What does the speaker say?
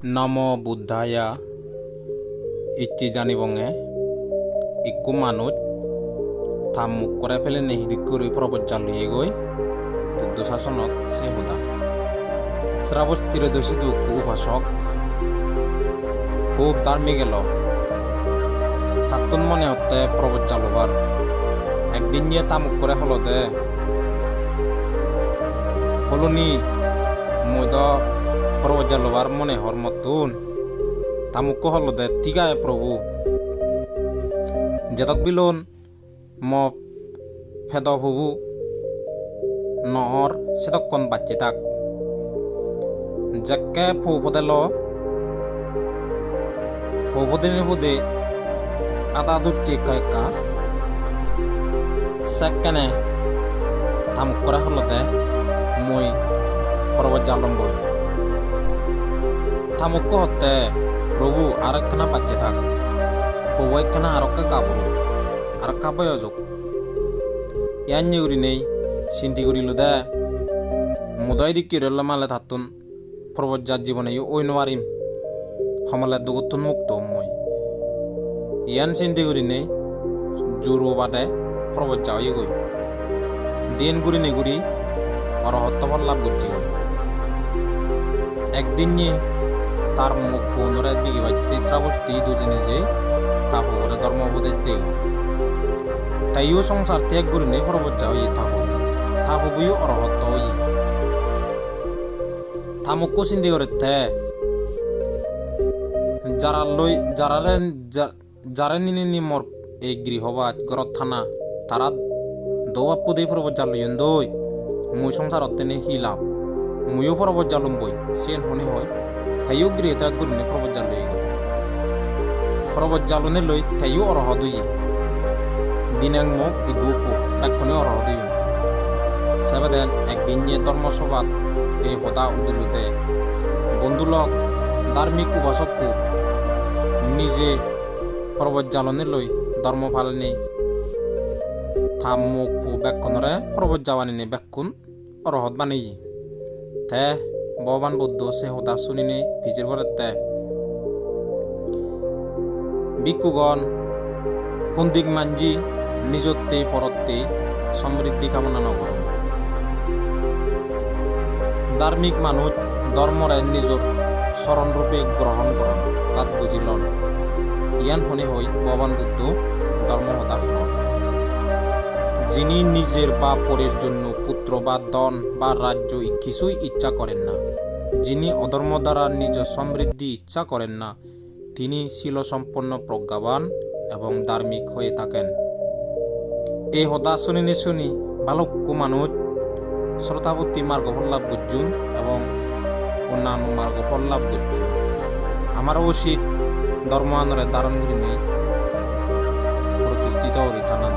নম বুদ্ধায়া ইচ্ছি জানিবঙে ইকু মানুষ থাম মুখ করে ফেলে নেহিদিক করে প্রবজ্জা লইয়ে গই বুদ্ধ শাসনত সে হুদা শ্রাবস ত্রিদশী দুঃখ উপাসক খুব ধার্মিক গেল তাত্তুন মনে হতে প্রবজ্জা লোবার একদিন নিয়ে তামুক করে হলো দে হলুনি মই তো প্রবজ্জা লোবার মনে হর মতুন। তামুক দে তিগায় প্রভু। যেতক বিলুন ম ফেদ হবু। নহর সেতক্ষণ বাচ্চে থাক যেকে ফৌ ফদেল ফৌ ফদিনে ফুদে আদা দুচ্চে একা সেকেনে থামুক করে হলতে মই পর্বত জালম বই থামুক হতে প্রভু আর একখানা বাচ্চে থাক প্রভু একখানা আর একটা কাবরু আর কাবয় যোগ ইয়ান উরি নেই সিন্তি করিল দে মুদয় দিক কিরল মালে থাতুন পর্বত যার জীবনে ওই নোয়ারিম হমালে দুগুতুন মুক্ত মই ইয়ান চিন্তি করি নেই জোর বাদে পর্বত যাওয়াই গই দিন গুড়ি নেগুড়ি অরহত্তবর লাভ করছি একদিন নিয়ে তার মুখ পুনরায় দিকে বাজতে শ্রাবস্তি দুজনে যে তাপো করে ধর্মবোধের দিকে তাইও সংসার ত্যাগ করি নেই পর্বত যাওয়াই থাকো। থাকো বইও অরহত্ত হই থামুকো চিন্তি করে তে যারা লই যারারে যারা নিনি নি মোর এই গৃহবাজ ঘরত থানা, তারা দৌয়া পুদে পর্বত জালইন দই। মুই সংসার অত্তেনে হিলাম। মুইও পর্বত জালুম বই সেন হনে হয়। জাল লই গই পর্বত জালনে লই তাইও অরহ দই দিনাং মোক ইগুপো ডাকখনে অরহ দই সেবেদেন একদিন ধর্মসভাত এই হতা উদিলুতে বন্ধুলক ধার্মিক উপাসকু নিজে পর্বত জালনে লই ধর্ম পালনে থাম মুখ পু বেক্ষণরে পর্বত যাওয়ানি নে বেক্ষণ অরহত বানাই তে বুদ্ধ, সে হতা শুনিনি ভিজির করে তে। ভিক্ষুগণ কুন্দিক মাঞ্জি নিজতে পরতে সমৃদ্ধি কামনা নকর ধার্মিক মানুষ ধর্মরে নিজর স্মরণরূপে গ্রহণ করন তাত বুঝিলন। ইয়ান শুনি হই ভগবান বুদ্ধ, ধর্ম ফল যিনি নিজের বা পরের জন্য পুত্র বা ধন বা রাজ্য কিছুই ইচ্ছা করেন না, যিনি অধর্ম দ্বারা নিজ সমৃদ্ধি ইচ্ছা করেন না, তিনি শিলসম্পন্ন প্রজ্ঞাবান এবং ধার্মিক হয়ে থাকেন। এই হতা শুনিনি শুনি বালক্য মানুষ, শ্রোতাবতী মার্গ লাভ বুঝুন এবং অন্যান্য মার্গ লাভ বুঝুন আমার উচিত ধর্ম আনরে ধারণ করি নেই প্রতিষ্ঠিত হরিতানন্দ